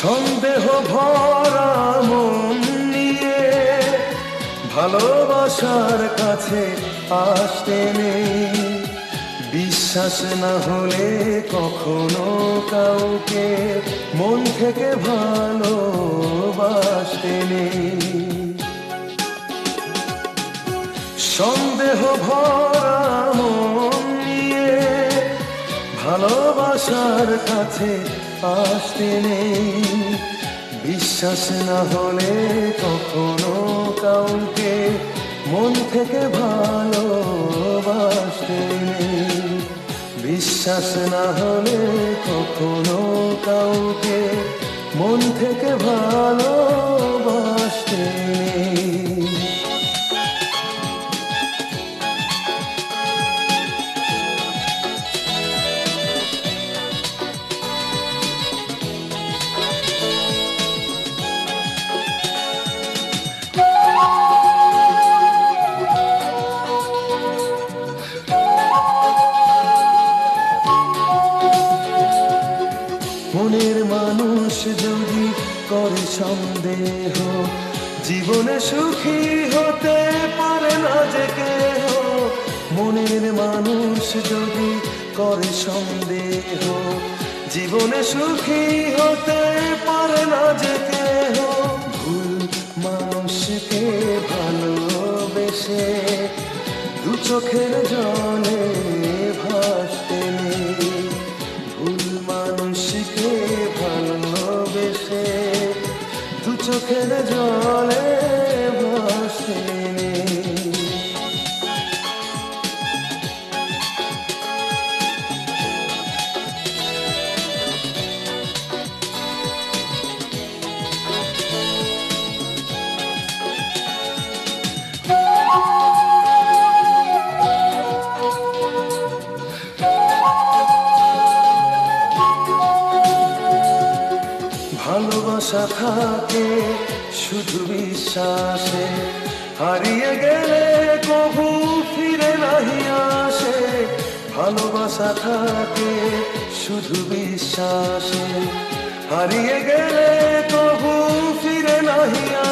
সন্দেহ ভরা মন নিয়ে ভালোবাসার কাছে আসতে নেই। বিশ্বাস না হলে কখনো কাউকে মন থেকে ভালোবাসতে নেই। সন্দেহ ভরা ভালোবাসার কাছে আসতে নেই। বিশ্বাস না হলে কখনো কাউকে মন থেকে ভালোবাসতে নেই। বিশ্বাস না হলে কখনো কাউকে মন থেকে ভালোবাসতে মনের মানুষ যদি করে সন্দেহ, জীবনে সুখী হতে পারে না যে কেহ। মনের মানুষ যদি করে সন্দেহ, জীবনে সুখী হতে পারে না যে কেহ। ভুল মানুষকে ভালোবেসে দু চোখের জলে চোখের জলে ভালোবাসা থাকে শুধু বিশ্বাসে। হারিয়ে গেলে কবু ফিরে নাহি আসে। ভালোবাসা থাকে শুধু বিশ্বাসে। হারিয়ে গেলে কবু ফিরে নাহি